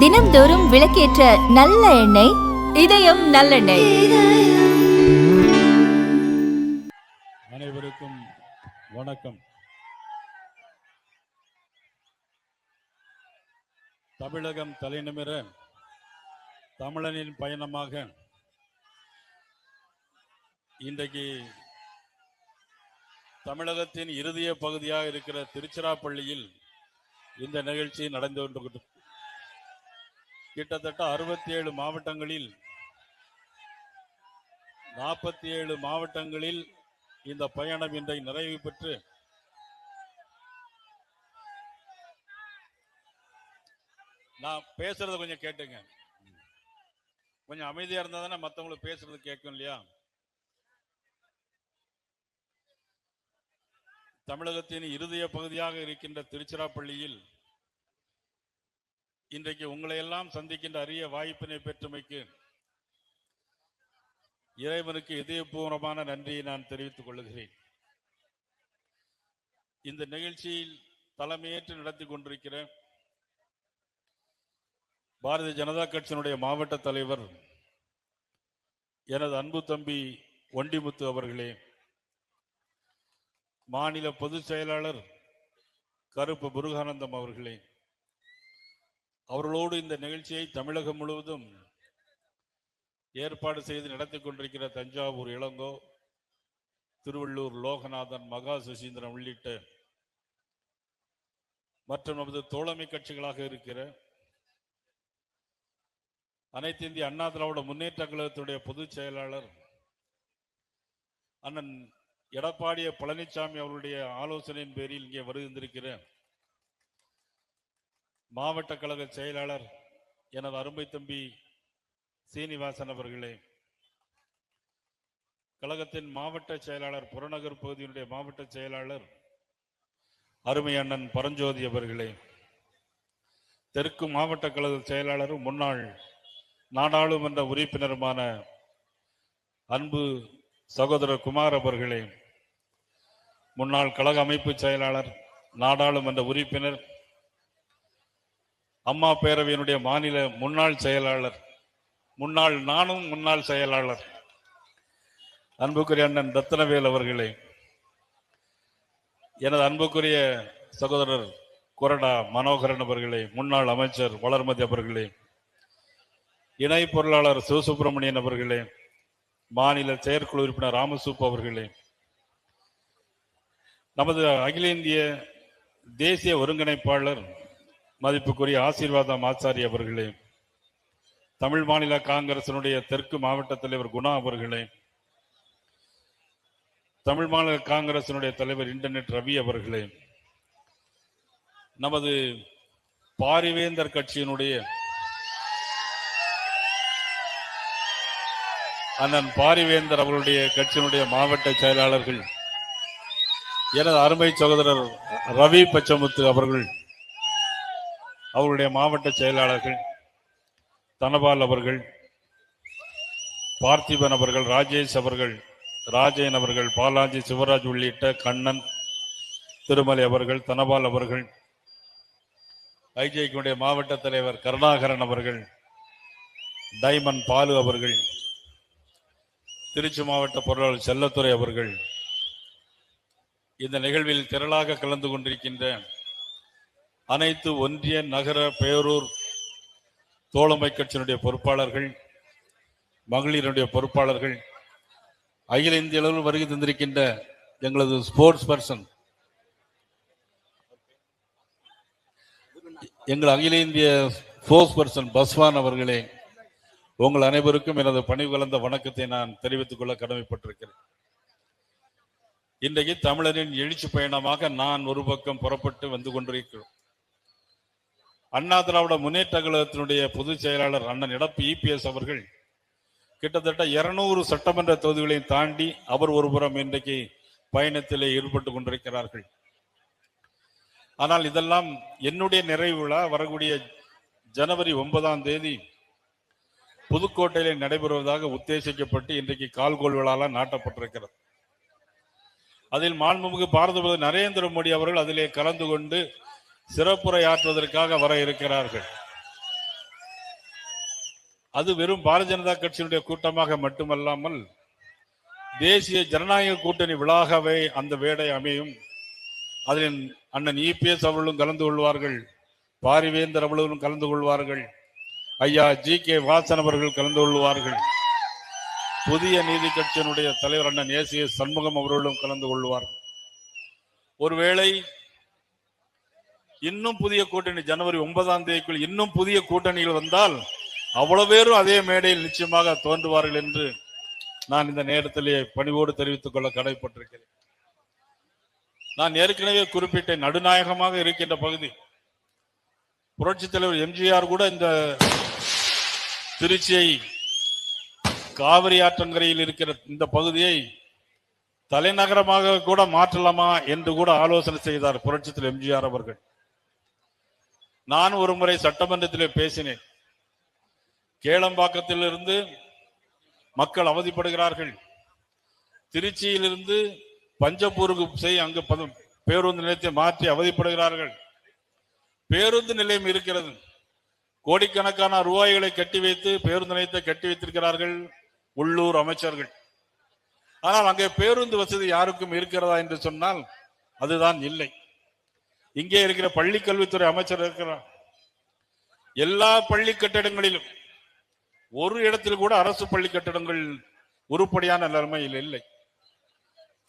தினம்தோறும் விளக்கேற்ற நல்ல எண்ணெய் இதயம் நல்லெண்ணெய். அனைவருக்கும் வணக்கம். தமிழகம் தலைநிமிர தமிழனின் பயணமாக இன்றைக்கு தமிழகத்தின் இறுதிய பகுதியாக இருக்கிற திருச்சிராப்பள்ளியில் இந்த நிகழ்ச்சி நடந்து கொண்டு கிட்டத்தட்ட அறுபத்தி ஏழு மாவட்டங்களில் நாற்பத்தி ஏழு மாவட்டங்களில் இந்த பயணம் இன்றை நிறைவு பெற்று நான் பேசுறத கொஞ்சம் கேட்டுங்க. கொஞ்சம் அமைதியா இருந்தா தானே மற்றவங்களுக்கு பேசுறது கேட்கும் இல்லையா? தமிழகத்தின் இருதய பகுதியாக இருக்கின்ற திருச்சிராப்பள்ளியில் இன்றைக்கு உங்களையெல்லாம் சந்திக்கின்ற அரிய வாய்ப்பினை பெற்றமைக்கு இறைவனுக்கு இதயபூர்வமான நன்றியை நான் தெரிவித்துக் கொள்கிறேன். இந்த நிகழ்ச்சியில் தலைமையேற்று நடத்தி கொண்டிருக்கிற பாரதிய ஜனதா கட்சியினுடைய மாவட்ட தலைவர் எனது அன்பு தம்பி ஒண்டிமுத்து அவர்களே மாநில பொதுச் செயலாளர் கருப்பு முருகானந்தம் அவர்களே அவர்களோடு இந்த நிகழ்ச்சியை தமிழகம் முழுவதும் ஏற்பாடு செய்து நடத்தி கொண்டிருக்கிற தஞ்சாவூர் இளங்கோ திருவள்ளூர் லோகநாதன் மகா சுசீந்திரன் உள்ளிட்ட மற்றும் நமது தோழமை கட்சிகளாக இருக்கிற அனைத்து இந்திய அண்ணா திராவிட முன்னேற்ற கழகத்துடைய பொதுச் செயலாளர் அண்ணன் எடப்பாடிய பழனிசாமி அவருடைய ஆலோசனையின் பேரில் இங்கே வருகின்றிருக்கிற மாவட்ட கழக செயலாளர் எனது அருமை தம்பி சீனிவாசன் அவர்களே கழகத்தின் மாவட்ட செயலாளர் புறநகர் பகுதியினுடைய மாவட்ட செயலாளர் அருமை அண்ணன் பரஞ்சோதி அவர்களே தெற்கு மாவட்ட கழக செயலாளரும் முன்னாள் நாடாளுமன்ற உறுப்பினருமான அன்பு சகோதரர் குமார் அவர்களே முன்னாள் கழக அமைப்பு செயலாளர் நாடாளுமன்ற உறுப்பினர் அம்மா பேரவையினுடைய மாநில முன்னாள் செயலாளர் முன்னாள் நானும் முன்னாள் செயலாளர் அன்புக்குரிய அண்ணன் ரத்னவேல் அவர்களே எனது அன்புக்குரிய சகோதரர் கொரடா மனோகரன் அவர்களே முன்னாள் அமைச்சர் வளர்மதி அவர்களே இணை பொருளாளர் சிவசுப்பிரமணியன் அவர்களே மாநில செயற்குழு உறுப்பினர் ராமசூப் அவர்களே நமது அகில இந்திய தேசிய ஒருங்கிணைப்பாளர் மதிப்புக்குரிய ஆசீர்வாதம் ஆச்சாரி அவர்களே தமிழ் மாநில காங்கிரசினுடைய தெற்கு மாவட்ட தலைவர் குணா அவர்களே தமிழ் மாநில காங்கிரசினுடைய தலைவர் இன்டர்நெட் ரவி அவர்களே நமது பாரிவேந்தர் கட்சியினுடைய அண்ணன் பாரிவேந்தர் அவர்களுடைய கட்சியினுடைய மாவட்ட செயலாளர்கள் எனது அருமை சகோதரர் ரவி பச்சமுத்து அவர்கள் அவருடைய மாவட்ட செயலாளர்கள் தனபால் அவர்கள் பார்த்திபன் அவர்கள் ராஜேஷ் அவர்கள் ராஜேன் அவர்கள் பாலாஜி சிவராஜ் உள்ளிட்ட கண்ணன் திருமலை அவர்கள் தனபால் அவர்கள் ஐஜேக்குடைய மாவட்ட தலைவர் கருணாகரன் அவர்கள் டைமண்ட் பாலு அவர்கள் திருச்சி மாவட்ட பொருளாளர் செல்லத்துறை அவர்கள் இந்த நிகழ்வில் திரளாக கலந்து கொண்டிருக்கின்ற அனைத்து ஒன்றிய நகர பேரூர் தோழமை கட்சியினுடைய பொறுப்பாளர்கள் மகளிருடைய பொறுப்பாளர்கள் அகில இந்திய அளவில் வருகை தந்திருக்கின்ற எங்களது ஸ்போர்ட்ஸ் பர்சன் எங்கள் அகில இந்திய ஸ்போர்ட்ஸ் பர்சன் பஸ்வான் அவர்களே உங்கள் அனைவருக்கும் எனது பணிவு கலந்த வணக்கத்தை நான் தெரிவித்துக் கொள்ள கடமைப்பட்டிருக்கிறேன். இன்றைக்கு தமிழரின் எழுச்சி பயணமாக நான் ஒரு பக்கம் புறப்பட்டு வந்து கொண்டிருக்கிறோம். அண்ணா திராவிட முன்னேற்ற கழகத்தினுடைய பொதுச் செயலாளர் அண்ணன் இடப்பு இபிஎஸ் அவர்கள் கிட்டத்தட்ட இருநூறு சட்டமன்ற தொகுதிகளையும் தாண்டி அவர் ஒருபுறம் இன்றைக்கு பயணத்திலே ஈடுபட்டு கொண்டிருக்கிறார்கள். ஆனால் இதெல்லாம் என்னுடைய நிறைவு விழா. வரக்கூடிய ஜனவரி ஒன்பதாம் தேதி புதுக்கோட்டையிலே நடைபெறுவதாக உத்தேசிக்கப்பட்டு இன்றைக்கு கால்கோல் விழாலாம் நாட்டப்பட்டிருக்கிறது. அதில் மாண்புமிகு பாரத பிரதமர் நரேந்திர மோடி அவர்கள் அதிலே கலந்து கொண்டு சிறப்புரையாற்றுவதற்காக வர இருக்கிறார்கள். அது வெறும் பாரதிய ஜனதா கட்சியினுடைய கூட்டமாக மட்டுமல்லாமல் தேசிய ஜனநாயக கூட்டணி விழாகவே அந்த வேடை அமையும். அதில் அண்ணன் இபிஎஸ் அவர்களும் கலந்து கொள்வார்கள். பாரிவேந்தர் அவர்களும் கலந்து கொள்வார்கள். ஐயா ஜி கே வாசன் அவர்கள் கலந்து கொள்வார்கள். புதிய நீதி கட்சியினுடைய தலைவர் அண்ணன் ஏசிய சண்முகம் அவர்களும் கலந்து கொள்வார்கள் ஒருவேளை இன்னும் புதிய கூட்டணி ஜனவரி ஒன்பதாம் தேதிக்குள் இன்னும் புதிய கூட்டணியில் வந்தால் அவ்வளவு பேரும் அதே மேடையில் நிச்சயமாக தோன்றுவார்கள் என்று நான் இந்த நேரத்திலே பணிவோடு தெரிவித்துக் கொள்ள கடமைப்பட்டிருக்கிறேன் நான் ஏற்கனவே குறிப்பிட்ட நடுநாயகமாக இருக்கின்ற பகுதி. புரட்சித் தலைவர் எம்ஜிஆர் கூட இந்த திருச்சியை காவிரி ஆற்றங்கரையில் இருக்கிற இந்த பகுதியை தலைநகரமாக கூட மாற்றலாமா என்று கூட ஆலோசனை செய்தார் புரட்சித்தில் எம்ஜிஆர் அவர்கள். நான் ஒரு முறை சட்டமன்றத்திலே பேசினேன். கேளம்பாக்கத்திலிருந்து மக்கள் அவதிப்படுகிறார்கள். திருச்சியிலிருந்து பஞ்சப்பூருக்கு செய் அங்கு பேருந்து நிலையத்தை மாற்றி அவதிப்படுகிறார்கள். பேருந்து நிலையம் இருக்கிறது. கோடிக்கணக்கான ரூபாய்களை கட்டி வைத்து பேருந்து நிலையத்தை கட்டி வைத்திருக்கிறார்கள். உள்ளூர் அமைச்சர்கள். ஆனால் அங்கே பேருந்து வசதி யாருக்கும் இருக்கிறதா என்று சொன்னால் அதுதான் இல்லை. இங்கே இருக்கிற பள்ளி கல்வித்துறை அமைச்சர் இருக்கிறார். எல்லா பள்ளி கட்டிடங்களிலும் ஒரு இடத்தில் கூட அரசு பள்ளி கட்டிடங்கள் உருப்படியான நிலைமையில் இல்லை.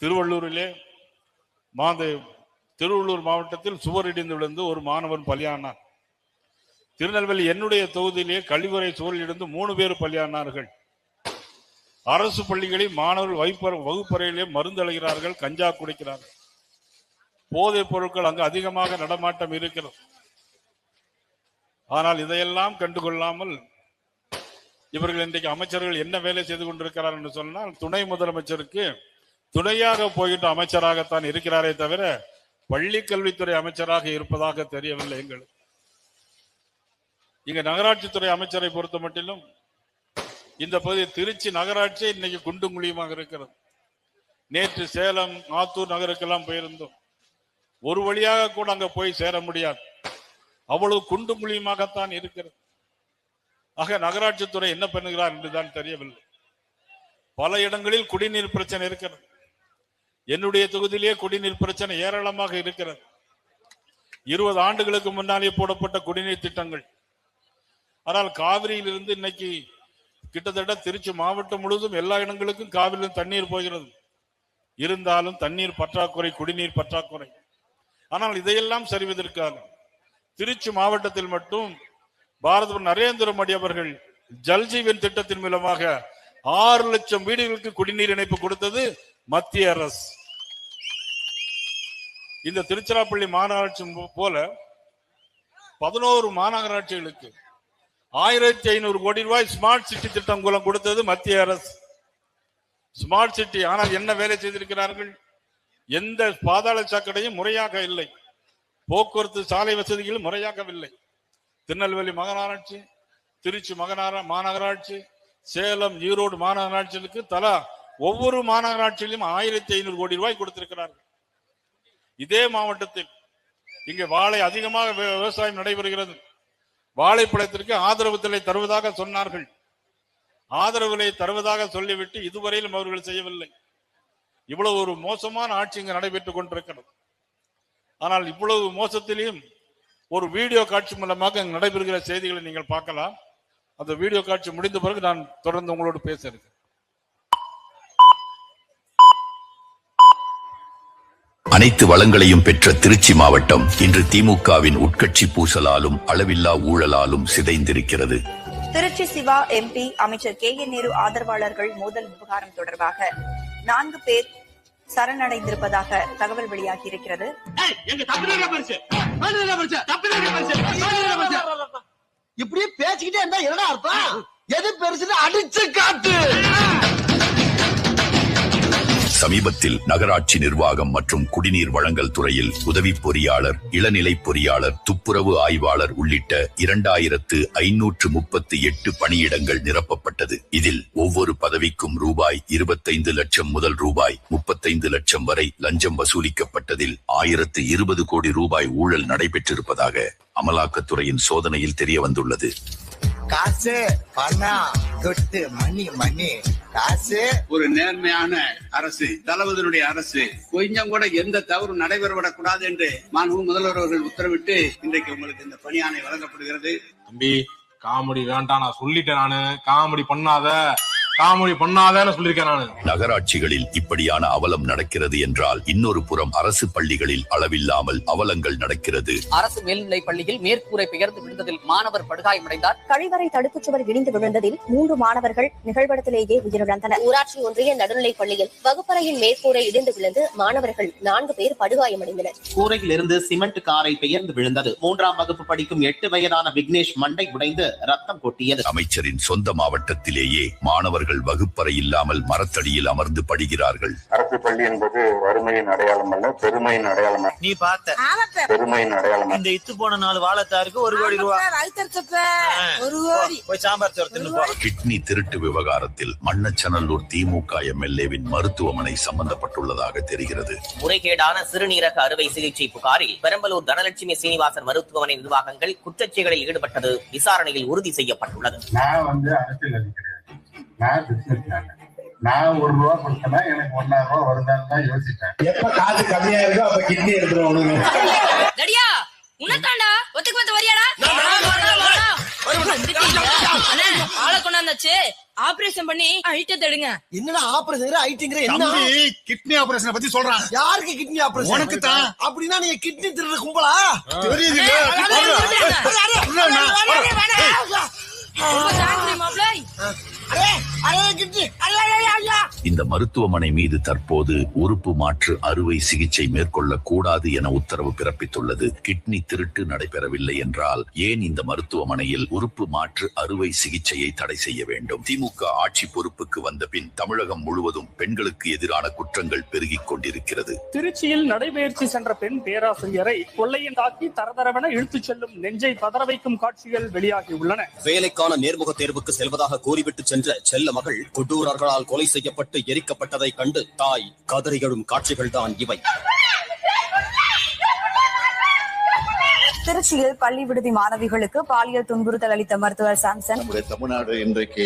திருவள்ளூரிலே மாத திருவள்ளூர் மாவட்டத்தில் சுவர் இடிந்து விழுந்து ஒரு மாணவன் பலியானார் திருநெல்வேலி என்னுடைய தொகுதியிலே கழிவறை சுவரில் இருந்து மூணு பேர் பலியானார்கள். அரசு பள்ளிகளில் மாணவர்கள் வகுப்பறை வகுப்பறையிலே மருந்தழுகிறார்கள் கஞ்சா குடிக்கிறார்கள். போதைப் பொருட்கள் அங்கு அதிகமாக நடமாட்டம் இருக்கிறது. ஆனால் இதையெல்லாம் கண்டுகொள்ளாமல் இவர்கள் இன்றைக்கு அமைச்சர்கள் என்ன வேலை செய்து கொண்டிருக்கிறார் என்று சொன்னால் துணை முதலமைச்சருக்கு துணையாக போகின்ற அமைச்சராகத்தான் இருக்கிறாரே தவிர பள்ளி கல்வித்துறை அமைச்சராக இருப்பதாக தெரியவில்லை எங்களுக்கு. இங்க நகராட்சித்துறை அமைச்சரை பொறுத்த மட்டிலும் இந்த பகுதி திருச்சி நகராட்சி இன்னைக்கு குண்டும் குழியுமாக இருக்கிறது. நேற்று சேலம் ஆத்தூர் நகருக்கெல்லாம் போயிருந்தோம். ஒரு வழியாக கூட அங்க போய் சேர முடியாது. அவ்வளவு குண்டும் குழியுமாகத்தான் இருக்கிறது. ஆக நகராட்சித்துறை என்ன பண்ணுகிறார் என்றுதான் தெரியவில்லை. பல இடங்களில் குடிநீர் பிரச்சனை இருக்கிறது. என்னுடைய தொகுதியிலே குடிநீர் பிரச்சனை ஏராளமாக இருக்கிறது. இருபது ஆண்டுகளுக்கு முன்னாலே போடப்பட்ட குடிநீர் திட்டங்கள். ஆனால் காவிரியிலிருந்து இன்னைக்கு கிட்டத்தட்ட திருச்சி மாவட்டம் முழுவதும் எல்லா இடங்களுக்கும் காவிரியில் தண்ணீர் போகிறது. இருந்தாலும் தண்ணீர் பற்றாக்குறை குடிநீர் பற்றாக்குறை. ஆனால் இதையெல்லாம் சரிவதற்காக திருச்சி மாவட்டத்தில் மட்டும் பாரத நரேந்திர மோடி அவர்கள் ஜல்ஜீவன் திட்டத்தின் மூலமாக ஆறு லட்சம் வீடுகளுக்கு குடிநீர் இணைப்பு கொடுத்தது மத்திய அரசு. இந்த திருச்சிராப்பள்ளி மாநகராட்சி போல பதினோரு மாநகராட்சிகளுக்கு ஆயிரத்தி ஐநூறு கோடி ரூபாய் ஸ்மார்ட் சிட்டி திட்டம் மூலம் கொடுத்தது மத்திய அரசு. ஸ்மார்ட் சிட்டி ஆனால் என்ன வேலை செய்திருக்கிறார்கள்? எந்த பாதாள சாக்கடையும் முறையாக இல்லை. போக்குவரத்து சாலை வசதிகள் முறையாகவில்லை. திருநெல்வேலி மாநகராட்சி திருச்சி மகனார மாநகராட்சி சேலம் ஈரோடு மாநகராட்சிகளுக்கு தலா ஒவ்வொரு மாநகராட்சியிலும் ஆயிரத்தி ஐநூறு கோடி ரூபாய் கொடுத்திருக்கிறார்கள். இதே மாவட்டத்தில் இங்கே வாழை அதிகமாக வி- விவசாயம் நடைபெறுகிறது. வாழைப்பழத்திற்கு ஆதரவு விலை தருவதாக சொன்னார்கள். ஆதரவு விலை தருவதாக சொல்லிவிட்டு இதுவரையிலும் அவர்கள் செய்யவில்லை. இவ்வளவு ஒரு மோசமான ஆட்சி இங்கு நடைபெற்றுக் கொண்டிருக்கிறது. ஆனால் இவ்வளவு மோசத்திலையும் ஒரு வீடியோ காட்சி மூலமாக அங்கு நடைபெறுகிற செய்திகளை நீங்கள் பார்க்கலாம். அந்த வீடியோ காட்சி முடிந்த பிறகு நான் தொடர்ந்து உங்களோடு பேச இருக்கேன் அனைத்து வளங்களையும் பெற்ற திருச்சி மாவட்டம் இன்று திமுகவின் உட்கட்சி பூசலாலும் அளவில்லா ஊழலாலும் சிதைந்திருக்கிறது. திருச்சி சிவா எம்பி அமைச்சர் கே என் நேரு ஆதரவாளர்கள் மோதல் விவகாரம் தொடர்பாக நான்கு பேர் சரணடைந்திருப்பதாக தகவல் வெளியாகி இருக்கிறது இப்படியே பேசிக்கிட்டே இருந்தா என்னடா அர்த்தம்? எது பெருசுன்னு அடிச்சு காட்டு. சமீபத்தில் நகராட்சி நிர்வாகம் மற்றும் குடிநீர் வழங்கல் துறையில் உதவி பொறியாளர் இளநிலை பொறியாளர் துப்புரவு ஆய்வாளர் உள்ளிட்ட இரண்டாயிரத்து ஐநூற்று முப்பத்தி எட்டு பணியிடங்கள் நிரப்பப்பட்டது. இதில் ஒவ்வொரு பதவிக்கும் ரூபாய் இருபத்தைந்து லட்சம் முதல் ரூபாய் முப்பத்தைந்து லட்சம் வரை லஞ்சம் வசூலிக்கப்பட்டதில் ஆயிரத்து இருபது கோடி ரூபாய் ஊழல் நடைபெற்றிருப்பதாக அமலாக்கத்துறையின் சோதனையில் தெரிய வந்துள்ளது காசு பணம் தொட்டு மணி மணி காசு. ஒரு நேர்மையான அரசு தளபதியினுடைய அரசு கொஞ்சம் கூட எந்த தவறும் நடைபெறவிடக் கூடாது என்று மாண்பு முதல்வர் அவர்கள் உத்தரவிட்டு இன்றைக்கு உங்களுக்கு இந்த பணியாணை வழங்கப்படுகிறது. தம்பி காமெடி வேண்டாம் நான் சொல்லிட்டேன் நானு. காமெடி பண்ணாத. காமெடி பண்ணாதன்னு சொல்லியிருக்கேன் நானு. நகராட்சிகளில் இப்படியான அவலம் நடக்கிறது என்றால் இன்னொரு புறம் அரசு பள்ளிகளில் அளவில்லாமல் அவலங்கள் நடக்கிறது. அரசு மேல்நிலைப் பள்ளியில் மேற்கூரை பெயர்ந்து விழுந்ததில் மாணவர் படுகாயமடைந்தார். கழிவறை தடுப்புச் சுவர் இடிந்து விழுந்ததில் மூன்று மாணவர்கள் நிகழ்விடத்திலேயே உயிரிழந்தனர். ஊராட்சி ஒன்றிய நடுநிலைப் பள்ளியில் வகுப்பறையின் மேற்கூரை இடிந்து விழுந்து மாணவர்கள் நான்கு பேர் படுகாயமடைந்தனர். கூரையில் இருந்து சிமெண்ட் காரை பெயர்ந்து விழுந்தது. மூன்றாம் வகுப்பு படிக்கும் எட்டு வயதான விக்னேஷ் மண்டை உடைந்து ரத்தம் கொட்டியது. அமைச்சரின் சொந்த மாவட்டத்திலேயே மாணவர்கள் வகுப்பறை இல்லாமல் மரத்தடியில் அமர்ந்து படிக்கிறார்கள் அரசு பள்ளி என்பது வறுமையின் அடையாளம் அல்ல பெருமையின் அடையாளம் நீ பார்த்த பெருமையின் அடையாளம் இந்த இத்து போன நாலு வாழத்தாருக்கு ஒரு கோடி ரூபா. ஒரு கோடி. போய் சாம்பார் சோறு தின்னு போ. கிட்னி திருட்டு விவகாரத்தில் மண்ணச்சநல்லூர் திமுக எம்எல்ஏவின் மருத்துவமனை சம்பந்தப்பட்டுள்ளதாக தெரிகிறது. முறைகேடான சிறுநீரக அறுவை சிகிச்சை புகாரில் பெரம்பலூர் தனலட்சுமி சீனிவாசன் மருத்துவமனை நிர்வாகங்கள் குற்றச்செயலில் ஈடுபட்டது விசாரணையில் உறுதி செய்யப்பட்டுள்ளது. நான் வந்து அரசியல் நான் பிசினஸ் நான் ஒரு ரூபா கொடுத்தேன்னா எனக்கு ஒன்னாயிரம் ரூபா வருதான்னு தான் யோசிப்பேன் எப்ப காசு கம்மியா இருக்கோ அப்ப கிட்னி எடுத்துருவோம் உன்னதாண்டா ஒத்துக்கு வந்து வரியாடா ஆளை கொண்டாந்தாச்சு ஆபரேஷன் பண்ணி அழிச்ச எடுங்க என்னடா ஆபரேஷன் ஐட்டிங்கிற என்ன கிட்னி ஆபரேஷனை பத்தி சொல்றான் யாருக்கு கிட்னி ஆபரேஷன் உனக்கு தான். அப்படின்னா நீங்க கிட்னி திருடுற கும்பலா இந்த மருத்துவமனை மீது தற்போது உறுப்பு மாற்று அறுவை சிகிச்சை மேற்கொள்ள கூடாது என உத்தரவு பிறப்பித்துள்ளது. கிட்னி திருட்டு நடைபெறவில்லை என்றால் ஏன் இந்த மருத்துவமனையில் உறுப்பு மாற்று அறுவை சிகிச்சையை தடை செய்ய வேண்டும்? திமுக ஆட்சி பொறுப்புக்கு வந்த பின் தமிழகம் முழுவதும் பெண்களுக்கு எதிரான குற்றங்கள் பெருகிக் கொண்டிருக்கிறது. திருச்சியில் நடைபயிற்சி சென்ற பெண் பேராசிரியரை கொள்ளையின் தாக்கி தரதரவென இழுத்துச் செல்லும் நெஞ்சை பதற வைக்கும் காட்சிகள் வெளியாகியுள்ளன. வேலைக்கான நேர்முக தேர்வுக்கு செல்வதாக கூறிவிட்டு சென்ற செல்ல மகள் கொடூரர்களால் கொலை செய்யப்பட்டு எரிக்கப்பட்டதை கண்டு தாய் கதறி எழும் காட்சிகள்தான் இவை. திருச்சியில் பள்ளி விடுதி மாணவிகளுக்கு பாலியல் துன்புறுத்தல் அளித்த மருத்துவர் சாம்சன். நம்முடைய தமிழ்நாடு இன்றைக்கு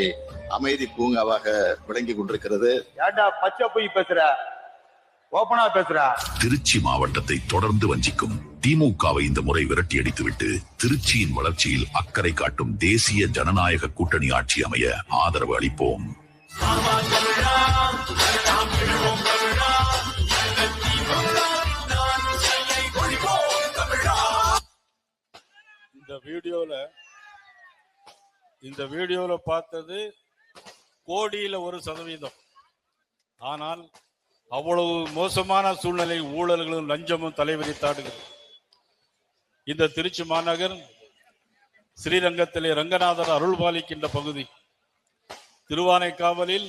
அமைதி பூங்காவாக விளங்கி கொண்டிருக்கிறது. ஏன்டா பச்சை போய் பேசுற? ஓபனா பேசுற? திருச்சி மாவட்டத்தை தொடர்ந்து வஞ்சிக்கும் திமுகவை இந்த முறை விரட்டியடித்துவிட்டு திருச்சியின் வளர்ச்சியில் அக்கறை காட்டும் தேசிய ஜனநாயக கூட்டணி ஆட்சி அமைய ஆதரவு அளிப்போம். இந்த வீடியோல இந்த வீடியோல பார்த்தது கோடியில ஒரு சதவீதம். ஆனால் அவ்வளவு மோசமான சூழ்நிலை ஊழல்களும் லஞ்சமும் தலைவிரித்தாடுகிறது. இந்த திருச்சி மாநகர் ஸ்ரீரங்கத்திலே ரங்கநாதர் அருள் பாலிக்கின்ற பகுதி. திருவானைக்காவலில்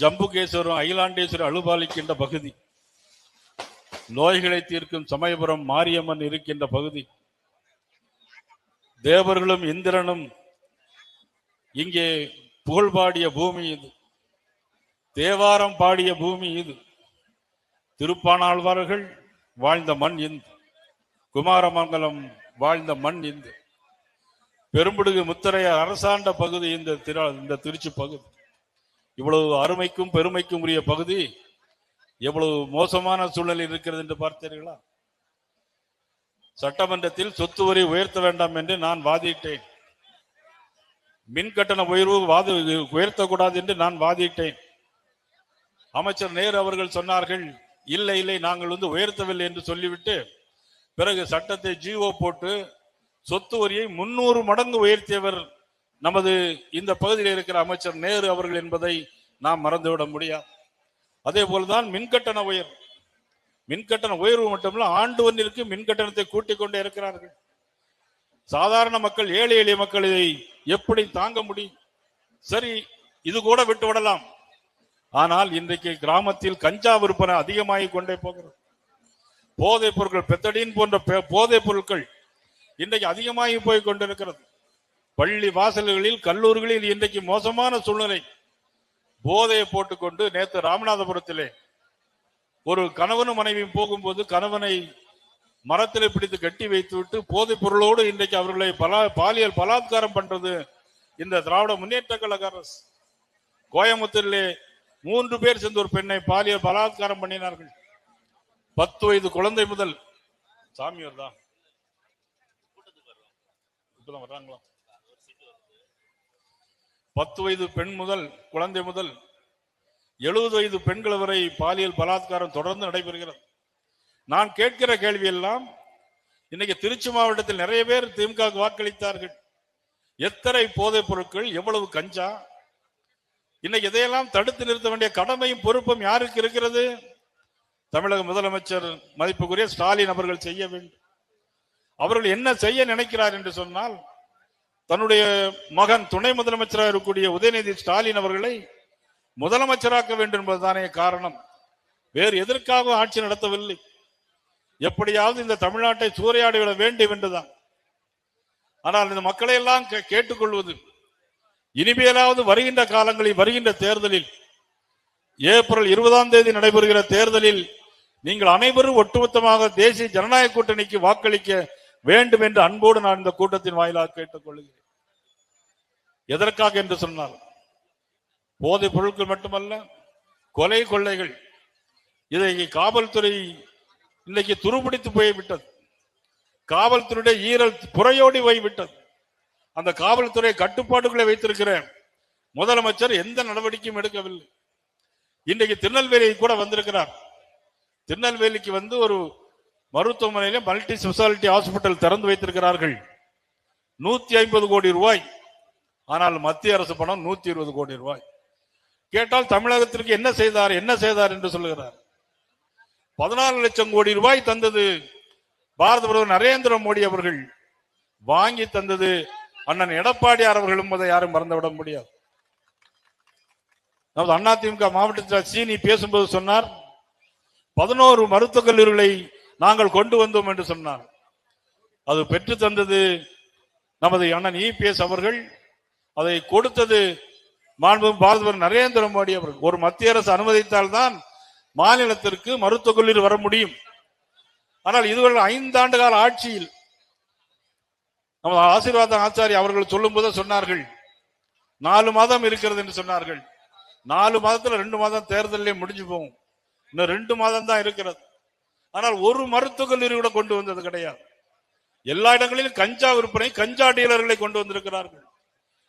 ஜம்புகேஸ்வரம் அகிலாண்டேஸ்வரர் அருள்பாலிக்கின்ற பகுதி. நோய்களை தீர்க்கும் சமயபுரம் மாரியம்மன் இருக்கின்ற பகுதி. தேவர்களும் இந்திரனும் இங்கே புகழ் பாடிய பூமி இது. தேவாரம் பாடிய பூமி இது. திருப்பானாழ்வார்கள் வாழ்ந்த மண் இந்து. குமாரமங்கலம் வாழ்ந்த மண் இந்து. பெரும்பிடுகு முத்தரைய அரசாண்ட பகுதி இந்த திரு இந்த திருச்சி பகுதி. இவ்வளவு அருமைக்கும் பெருமைக்கும் உரிய பகுதி எவ்வளவு மோசமான சூழ்நிலை இருக்கிறது என்று பார்த்தீர்களா? சட்டமன்றத்தில் சொத்து வரி உயர்த்த வேண்டாம் என்று நான் வாதிட்டேன். மின் கட்டண உயர்வு வாதி உயர்த்தக்கூடாது என்று நான் வாதிட்டேன். அமைச்சர் நேரு அவர்கள் சொன்னார்கள் இல்லை இல்லை நாங்கள் வந்து உயர்த்தவில்லை என்று சொல்லிவிட்டு பிறகு சட்டத்தை ஜிஓ போட்டு சொத்து வரியை முன்னூறு மடங்கு உயர்த்தியவர் நமது இந்த பகுதியில் இருக்கிற அமைச்சர் நேரு அவர்கள் என்பதை நாம் மறந்துவிட முடியாது. அதே போலதான் மின்கட்டண உயர்வு மின்கட்டண உயர்வு மட்டுமல்ல ஆண்டு ஒன்றிற்கு மின்கட்டணத்தை கூட்டிக் கொண்டே இருக்கிறார்கள். சாதாரண மக்கள் ஏழை எளிய மக்கள் இதை எப்படி தாங்க முடியும்? சரி இது கூட விட்டு விடலாம். ஆனால் இன்றைக்கு கிராமத்தில் கஞ்சா விற்பனை அதிகமாகிக் கொண்டே போகிறது. போதைப் பொருட்கள் பெத்தடின் போன்ற பெ- போதைப் பொருட்கள் இன்றைக்கு அதிகமாகி போய் கொண்டிருக்கிறது. பள்ளி வாசல்களில் கல்லூரிகளில் இன்றைக்கு மோசமான சூழ்நிலை. போதையை போட்டுக்கொண்டு நேற்று ராமநாதபுரத்திலே ஒரு கணவனும் மனைவியும் போகும்போது கணவனை மரத்திலே பிடித்து கட்டி வைத்துவிட்டு போதைப் பொருளோடு இன்றைக்கு அவர்களை பலா பாலியல் பலாத்காரம் பண்றது இந்த திராவிட முன்னேற்ற கழக அரசு. கோயம்புத்தூரிலே மூன்று பேர் சேர்ந்து ஒரு பெண்ணை பாலியல் பலாத்காரம் பண்ணினார்கள். பத்து வயது குழந்தை முதல். சாமியார் தான் இப்பதான் வர்றாங்களா? பத்து வயது பெண் முதல் குழந்தை முதல் எழுபது வயது பெண்கள் வரை பாலியல் பலாத்காரம் தொடர்ந்து நடைபெறுகிறது. நான் கேட்கிற கேள்வி எல்லாம் இன்னைக்கு திருச்சி மாவட்டத்தில் நிறைய பேர் திமுக வாக்களித்தார்கள். எத்தனை போதைப் பொருட்கள் எவ்வளவு கஞ்சா? இன்னைக்கு இதையெல்லாம் தடுத்து நிறுத்த வேண்டிய கடமையும் பொறுப்பும் யாருக்கு இருக்கிறது? தமிழக முதலமைச்சர் மதிப்புக்குரிய ஸ்டாலின் அவர்கள் செய்ய வேண்டும். அவர்கள் என்ன செய்ய நினைக்கிறார் என்று சொன்னால் தன்னுடைய மகன் துணை முதலமைச்சராக இருக்கக்கூடிய உதயநிதி ஸ்டாலின் அவர்களை முதலமைச்சராக்க வேண்டும் என்பதுதானே காரணம். வேறு எதற்காக ஆட்சி நடத்தவில்லை? எப்படியாவது இந்த தமிழ்நாட்டை சூறையாடி விட வேண்டும் என்றுதான். ஆனால் இந்த மக்களை எல்லாம் கே- கேட்டுக்கொள்வது இனிமேலாவது வருகின்ற காலங்களில் வருகின்ற தேர்தலில் ஏப்ரல் இருபதாம் தேதி நடைபெறுகிற தேர்தலில் நீங்கள் அனைவரும் ஒட்டுமொத்தமாக தேசிய ஜனநாயக கூட்டணிக்கு வாக்களிக்க வேண்டும் என்று அன்போடு நான் இந்த கூட்டத்தின் வாயிலாக கேட்டுக் கொள்கிறேன் எதற்காக என்று சொன்னால் போதைப் பொருட்கள் மட்டுமல்ல கொலை கொள்ளைகள். இதை காவல்துறை இன்னைக்கு துருபிடித்து போய்விட்டது. காவல்துறையுடைய ஈரல் புறையோடி போய்விட்டது. அந்த காவல்துறை கட்டுப்பாடுகளை வைத்திருக்கிற முதலமைச்சர் எந்த நடவடிக்கையும் எடுக்கவில்லை. இன்றைக்கு திருநெல்வேலி கூட வந்திருக்கிறார். திருநெல்வேலிக்கு வந்து ஒரு மருத்துவமனையில மல்டி ஸ்பெஷாலிட்டி ஹாஸ்பிட்டல் திறந்து வைத்திருக்கிறார்கள். நூத்தி ஐம்பது கோடி ரூபாய். ஆனால் மத்திய அரசு பணம் நூத்தி இருபது கோடி ரூபாய். கேட்டால் தமிழகத்திற்கு என்ன செய்தார் என்ன செய்தார் என்று சொல்லுகிறார். பதினாலு லட்சம் கோடி ரூபாய் தந்தது பாரத பிரதமர் நரேந்திர மோடி அவர்கள். வாங்கி தந்தது அண்ணன் எடப்பாடியார் அவர்கள் என்பதை யாரும் மறந்துவிட முடியாது. நமது அதிமுக மாவட்டத்தில் சீனி பேசும்போது சொன்னார் பதினோரு மருத்துவக் கல்லூரிகளை நாங்கள் கொண்டு வந்தோம் என்று சொன்னார். அது பெற்று தந்தது நமது அண்ணன் இபிஎஸ் அவர்கள் அதை கொடுத்தது மாண்பு பாரதவர் நரேந்திர மோடி அவர்கள். ஒரு மத்திய அரசு அனுமதித்தால் தான் மாநிலத்திற்கு மருத்துவக் கல்லூரி வர முடியும். ஆனால் இதுவரை ஐந்தாண்டு கால ஆட்சியில் நமது ஆசீர்வாத ஆச்சாரி அவர்கள் சொல்லும்போது சொன்னார்கள் நாலு மாதம் இருக்கிறது என்று சொன்னார்கள். நாலு மாதத்துல ரெண்டு மாதம் தேர்தலே முடிஞ்சு போகும். இன்னும் ரெண்டு மாதம் தான் இருக்கிறது. ஆனால் ஒரு மருத்துவக் கல்லூரி கூட கொண்டு வந்தது கிடையாது. எல்லா இடங்களிலும் கஞ்சா விற்பனை கஞ்சா டீலர்களை கொண்டு வந்திருக்கிறார்கள்.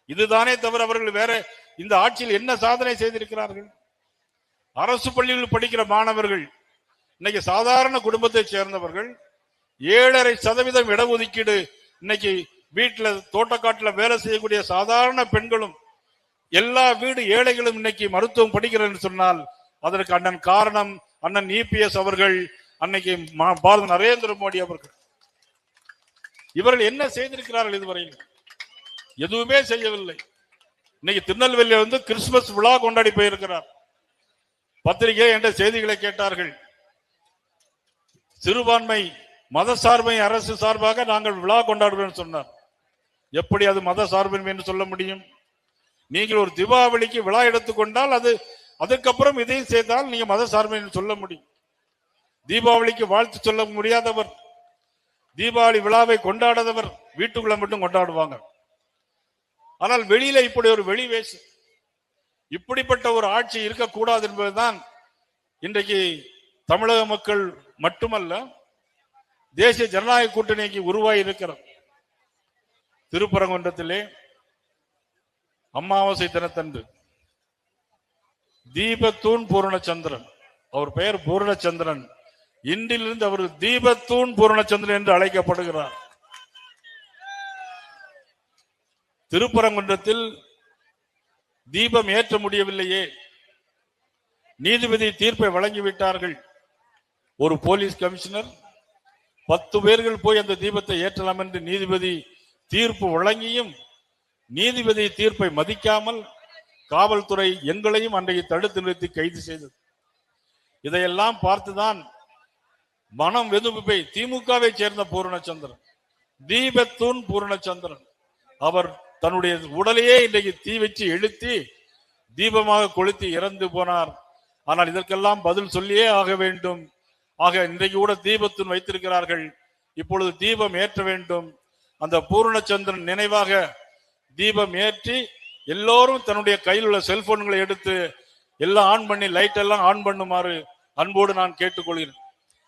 இதுதானே தவிர அவர்கள் வேற இந்த ஆட்சியில் என்ன சாதனை செய்திருக்கிறார்கள்? அரசு பள்ளிகளில் படிக்கிற மாணவர்கள் இன்னைக்கு சாதாரண குடும்பத்தைச் சேர்ந்தவர்கள் ஏழரை சதவீதம் இடஒதுக்கீடு இன்னைக்கு வீட்டுல தோட்டக்காட்டுல வேலை செய்யக்கூடிய சாதாரண பெண்களும் எல்லா வீடு ஏழைகளும் இன்னைக்கு மருத்துவம் படிக்கிறேன்னு சொன்னால் அதற்கு அண்ணன் காரணம் அண்ணன் இபிஎஸ் அவர்கள் அன்னைக்கு மா- பாரத நரேந்திர மோடி அவர்கள். இவர்கள் என்ன செய்திருக்கிறார்கள் இதுவரையில்? எதுவுமே செய்யவில்லை. இன்னைக்கு திருநெல்வேலியில் வந்து கிறிஸ்துமஸ் விழா கொண்டாடி போயிருக்கிறார். பத்திரிகை என்ற செய்திகளை கேட்டார்கள். சிறுபான்மை மத சார்பை அரசு சார்பாக நாங்கள் விழா கொண்டாடுவோம் சொன்னார். எப்படி அது மத சார்பின்மை என்று சொல்ல முடியும்? நீங்கள் ஒரு தீபாவளிக்கு விழா எடுத்துக்கொண்டால் அது அதுக்கப்புறம் இதையும் செய்தால் நீங்க மத சார்பை சொல்ல முடியும். தீபாவளிக்கு வாழ்த்து சொல்ல முடியாதவர் தீபாவளி விழாவை கொண்டாடாதவர் வீட்டுக்குள்ள மட்டும் கொண்டாடுவாங்க. ஆனால் வெளியில இப்படி ஒரு வெளி இப்படிப்பட்ட ஒரு ஆட்சி இருக்கக்கூடாது என்பதுதான் இன்றைக்கு தமிழக மக்கள் மட்டுமல்ல தேசிய ஜனநாயக கூட்டணிக்கு உருவாகி இருக்கிறது. திருப்பரங்குன்றத்திலே அமாவாசை தினத்தன்று தீபத்தூண் பூர்ணச்சந்திரன். அவர் பெயர் பூர்ணச்சந்திரன். இன்றிலிருந்து அவர் தீபத்தூண் பூர்ணச்சந்திரன் என்று அழைக்கப்படுகிறார். திருப்பரங்குன்றத்தில் தீபம் ஏற்ற முடியவில்லையே. நீதிபதி தீர்ப்பை வழங்கிவிட்டார்கள். ஒரு போலீஸ் கமிஷனர் பத்து பேர்கள் போய் அந்த தீபத்தை ஏற்றலாம் என்று நீதிபதி தீர்ப்பு வழங்கியும் நீதிபதி தீர்ப்பை மதிக்காமல் காவல்துறை எங்களையும் அன்றைக்கு தடுத்து நிறுத்தி கைது செய்தது. இதையெல்லாம் பார்த்துதான் மனம் வெதுப்பை திமுகவை சேர்ந்த பூரணச்சந்திரன் தீபத்தூன் பூரணச்சந்திரன் அவர் தன்னுடைய உடலையே இன்றைக்கு தீ வச்சு எழுத்தி தீபமாக கொளுத்தி இறந்து போனார். ஆனால் இதற்கெல்லாம் பதில் சொல்லியே ஆக வேண்டும். ஆக இன்றைக்கு கூட தீபத்தூன் வைத்திருக்கிறார்கள். இப்பொழுது தீபம் ஏற்ற வேண்டும். அந்த பூரணச்சந்திரன் நினைவாக தீபம் ஏற்றி எல்லோரும் தன்னுடைய கையில் உள்ள செல்போன்களை எடுத்து எல்லாம் ஆன் பண்ணி லைட் எல்லாம் ஆன் பண்ணுமாறு அன்போடு நான் கேட்டுக்கொள்கிறேன்.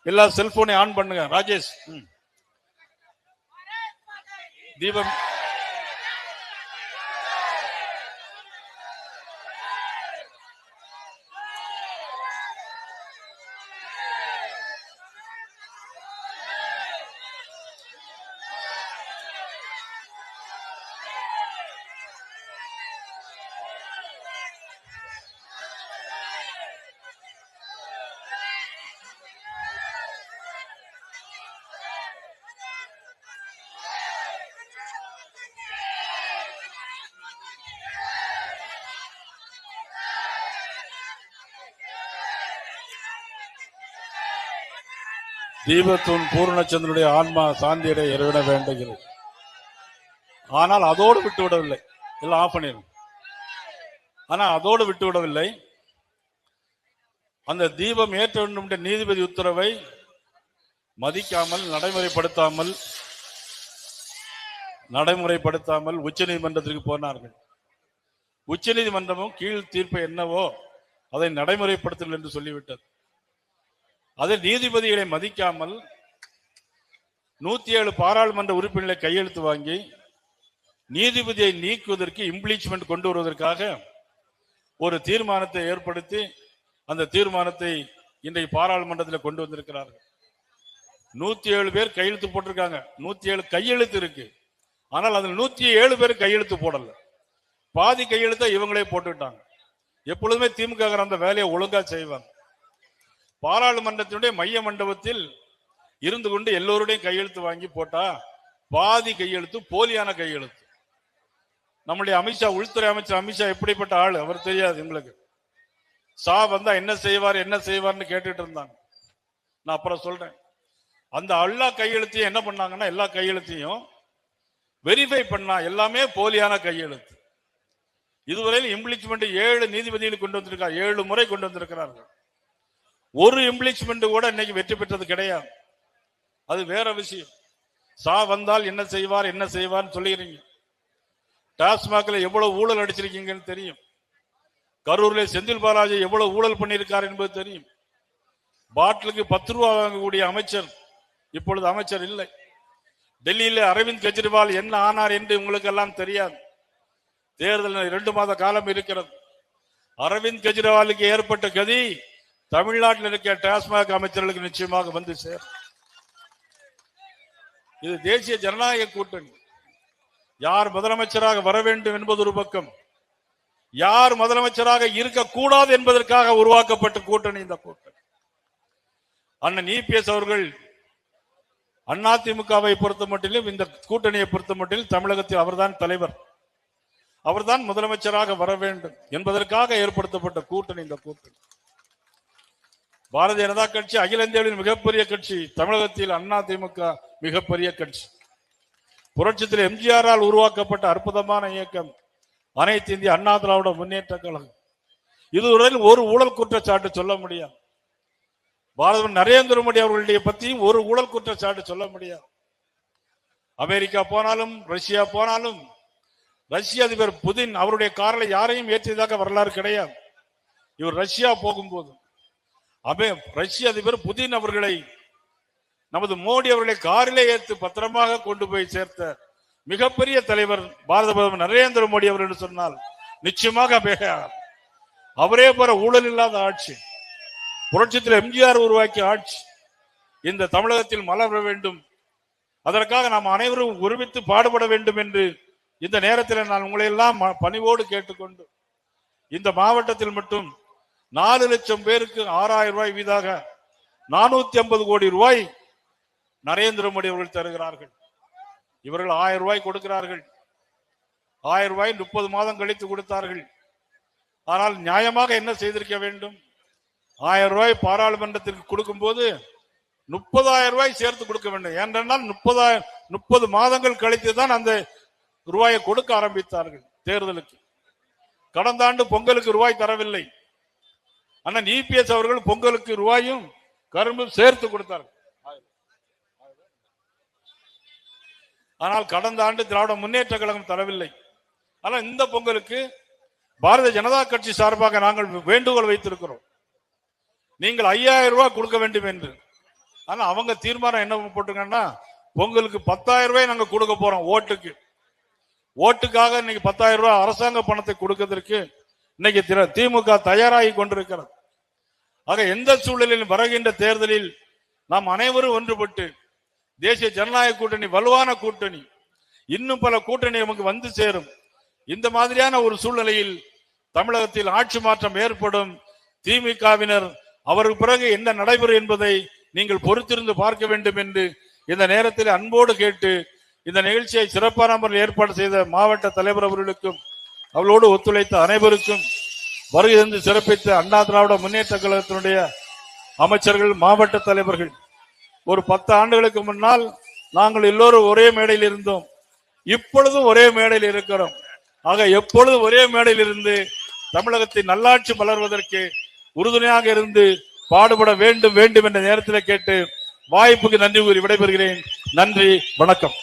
எல்லா செல்போனை ஆன் பண்ணுங்க. ராஜேஷ். ம். தீபம். தீபத்தூன் பூர்ணச்சந்திரனுடைய ஆன்மா சாந்தியடைய இறைவிட வேண்டுகிறது ஆனால் அதோடு விட்டு விடவில்லை. எல்லாம் ஆஃப் பண்ணிடும் ஆனால் அதோடு விட்டு விடவில்லை. அந்த தீபம் ஏற்ற வேண்டும் என்ற நீதிபதி உத்தரவை மதிக்காமல் நடைமுறைப்படுத்தாமல் நடைமுறைப்படுத்தாமல் உச்ச நீதிமன்றத்திற்கு போனார்கள். உச்ச நீதிமன்றமும் கீழ் தீர்ப்பு என்னவோ அதை நடைமுறைப்படுத்துங்கள் என்று சொல்லிவிட்டது. அதில் நீதிபதிகளை மதிக்காமல் நூத்தி ஏழு பாராளுமன்ற உறுப்பினர்களை கையெழுத்து வாங்கி நீதிபதியை நீக்குவதற்கு இம்ப்ளீச்மெண்ட் கொண்டு வருவதற்காக ஒரு தீர்மானத்தை ஏற்படுத்தி அந்த தீர்மானத்தை இன்றைக்கு பாராளுமன்றத்தில் கொண்டு வந்திருக்கிறார்கள். நூத்தி ஏழு பேர் கையெழுத்து போட்டிருக்காங்க. நூத்தி ஏழு கையெழுத்து இருக்கு. ஆனால் அதில் நூத்தி ஏழு பேர் கையெழுத்து போடல. பாதி கையெழுத்த இவங்களே போட்டுக்கிட்டாங்க எப்பொழுதுமே திமுக அந்த வேலையை ஒழுங்கா செய்வாங்க பாராளுமன்றத்தினுடைய மைய மண்டபத்தில் இருந்து கொண்டு எல்லோருடையும் கையெழுத்து வாங்கி போட்டா பாதி கையெழுத்து போலியான கையெழுத்து. நம்முடைய அமித்ஷா உள்துறை அமைச்சர் அமித்ஷா எப்படிப்பட்ட ஆள்? அவர் தெரியாது எங்களுக்கு. சா வந்தா என்ன செய்வார் என்ன செய்வார்னு கேட்டுட்டு இருந்தாங்க. நான் அப்புறம் சொல்றேன். அந்த எல்லா கையெழுத்தையும் என்ன பண்ணாங்கன்னா எல்லா கையெழுத்தையும் வெரிஃபை பண்ணா எல்லாமே போலியான கையெழுத்து. இதுவரையில் இம்ப்ளிச்மெண்ட் ஏழு நீதிபதிகள் கொண்டு வந்திருக்கார் ஏழு முறை கொண்டு வந்திருக்கிறார்கள். ஒரு இம்ப்ளிச்மெண்ட் கூட இன்னைக்கு வெற்றி பெற்றது கிடையாது. அது வேற விஷயம். சா வந்தால் என்ன செய்வார் என்ன செய்வார்னு சொல்லிடுறீங்க டாஸ்மாக்ல எவ்வளவு ஊழல் அடிச்சிருக்கீங்கன்னு தெரியும். கரூர்ல செந்தில் பாலாஜி எவ்வளவு ஊழல் பண்ணியிருக்கார் என்பது தெரியும். பாட்டிலுக்கு பத்து ரூபா வாங்கக்கூடிய அமைச்சர் இப்பொழுது அமைச்சர் இல்லை. டெல்லியில அரவிந்த் கெஜ்ரிவால் என்ன ஆனார் என்று உங்களுக்கு எல்லாம் தெரியாது. தேர்தல் இரண்டு மாத காலம் இருக்கிறது. அரவிந்த் கெஜ்ரிவாலுக்கு ஏற்பட்ட கதி தமிழ்நாட்டில் இருக்க டாஸ்மாக் அமைச்சர்களுக்கு நிச்சயமாக வந்து சேர் இது தேசிய ஜனநாயக கூட்டணி. யார் முதலமைச்சராக வர வேண்டும் என்பது ஒரு பக்கம். யார் முதலமைச்சராக இருக்கக்கூடாது என்பதற்காக உருவாக்கப்பட்ட கூட்டணி இந்த கூட்டணி. அண்ணன் இபிஎஸ் அவர்கள் அதிமுகவை பொறுத்த மட்டிலும் இந்த கூட்டணியை பொறுத்த மட்டிலும் தமிழகத்தில் அவர்தான் தலைவர். அவர்தான் முதலமைச்சராக வர வேண்டும் என்பதற்காக ஏற்படுத்தப்பட்ட கூட்டணி இந்த கூட்டணி. பாரதிய ஜனதா கட்சி அகில இந்தியாவின் மிகப்பெரிய கட்சி தமிழகத்தில் அண்ணா திமுக மிகப்பெரிய கட்சி. புரட்சத்தில் எம்ஜிஆரால் உருவாக்கப்பட்ட அற்புதமான இயக்கம் அனைத்து இந்திய அண்ணா திராவிட முன்னேற்ற கழகம். இதுவரையில் ஒரு ஊழல் குற்றச்சாட்டு சொல்ல முடியாது. பாரத நரேந்திர மோடி அவர்களுடைய பற்றியும் ஒரு ஊழல் குற்றச்சாட்டு சொல்ல முடியாது. அமெரிக்கா போனாலும் ரஷ்யா போனாலும் ரஷ்ய அதிபர் புதின் அவருடைய காரில் யாரையும் ஏற்றியதாக வரலாறு கிடையாது. இவர் ரஷ்யா போகும்போது அபே ரஷ்ய அதிபர் புதின் அவர்களை நமது மோடி அவர்களை காரிலே ஏற்று பத்திரமாக கொண்டு போய் சேர்த்த மிகப்பெரிய தலைவர் பாரத பிரதமர் நரேந்திர மோடி அவர் என்று சொன்னால் நிச்சயமாக அவரே போற ஊழல் இல்லாத ஆட்சி புரட்சத்தில் எம்ஜிஆர் உருவாக்கிய ஆட்சி இந்த தமிழகத்தில் மலர வேண்டும். அதற்காக நாம் அனைவரும் ஒருமித்து பாடுபட வேண்டும் என்று இந்த நேரத்தில் நான் உங்களை எல்லாம் ம- பணிவோடு கேட்டுக்கொண்டு இந்த மாவட்டத்தில் மட்டும் நாலு லட்சம் பேருக்கு ஆறாயிரம் ரூபாய் வீதாக நானூத்தி ஐம்பது கோடி ரூபாய் நரேந்திர மோடி அவர்கள் தருகிறார்கள். இவர்கள் ஆயிரம் ரூபாய் கொடுக்கிறார்கள். ஆயிரம் ரூபாய் முப்பது மாதம் கழித்து கொடுத்தார்கள். ஆனால் நியாயமாக என்ன செய்திருக்க வேண்டும்? ஆயிரம் ரூபாய் பாராளுமன்றத்திற்கு கொடுக்கும்போது முப்பதாயிரம் ரூபாய் சேர்த்து கொடுக்க வேண்டும். ஏனென்றால் முப்பதாயிரம் முப்பது மாதங்கள் கழித்து தான் அந்த ரூபாயை கொடுக்க ஆரம்பித்தார்கள் தேர்தலுக்கு. கடந்த ஆண்டு பொங்கலுக்கு ரூபாய் தரவில்லை. அண்ணன் இபிஎஸ் அவர்கள் பொங்கலுக்கு ரூபாயும் கரும்பும் சேர்த்து கொடுத்தார்கள். ஆனால் கடந்த ஆண்டு திராவிட முன்னேற்ற கழகம் தரவில்லை. ஆனால் இந்த பொங்கலுக்கு பாரதிய ஜனதா கட்சி சார்பாக நாங்கள் வேண்டுகோள் வைத்திருக்கிறோம். நீங்கள் ஐயாயிரம் ரூபாய் கொடுக்க வேண்டும் என்று. ஆனால் அவங்க தீர்மானம் என்ன போட்டுங்கன்னா பொங்கலுக்கு பத்தாயிரம் ரூபாய் நாங்கள் கொடுக்க போறோம் ஓட்டுக்கு. ஓட்டுக்காக இன்னைக்கு பத்தாயிரம் ரூபாய் அரசாங்க பணத்தை கொடுக்கிறதுக்கு இன்னைக்கு திமுக தயாராகி கொண்டிருக்கிறது. ஆக எந்த சூழலில் வருகின்ற தேர்தலில் நாம் அனைவரும் ஒன்றுபட்டு தேசிய ஜனநாயக கூட்டணி வலுவான கூட்டணி இன்னும் பல கூட்டணி நமக்கு வந்து சேரும். இந்த மாதிரியான ஒரு சூழ்நிலையில் தமிழகத்தில் ஆட்சி மாற்றம் ஏற்படும். திமுகவினர் அவருக்கு பிறகு என்ன நடைபெறும் என்பதை நீங்கள் பொறுத்திருந்து பார்க்க வேண்டும் என்று இந்த நேரத்தில் அன்போடு கேட்டு இந்த நிகழ்ச்சியை சிறப்பான முறையில் ஏற்பாடு செய்த மாவட்ட தலைவர் அவர்களுக்கும் அவளோடு ஒத்துழைத்த அனைவருக்கும் வருகை தந்து சிறப்பித்த அண்ணா திராவிட முன்னேற்ற கழகத்தினுடைய அமைச்சர்கள் மாவட்ட தலைவர்கள். ஒரு பத்து ஆண்டுகளுக்கு முன்னால் நாங்கள் எல்லோரும் ஒரே மேடையில் இருந்தோம். இப்பொழுதும் ஒரே மேடையில் இருக்கிறோம். ஆக எப்பொழுதும் ஒரே மேடையில் இருந்து தமிழகத்தின் நல்லாட்சி மலர்வதற்கு உறுதுணையாக இருந்து பாடுபட வேண்டும் வேண்டும் என்ற நேரத்தில் கேட்டு வாய்ப்புக்கு நன்றி கூறி விடைபெறுகிறேன். நன்றி வணக்கம்.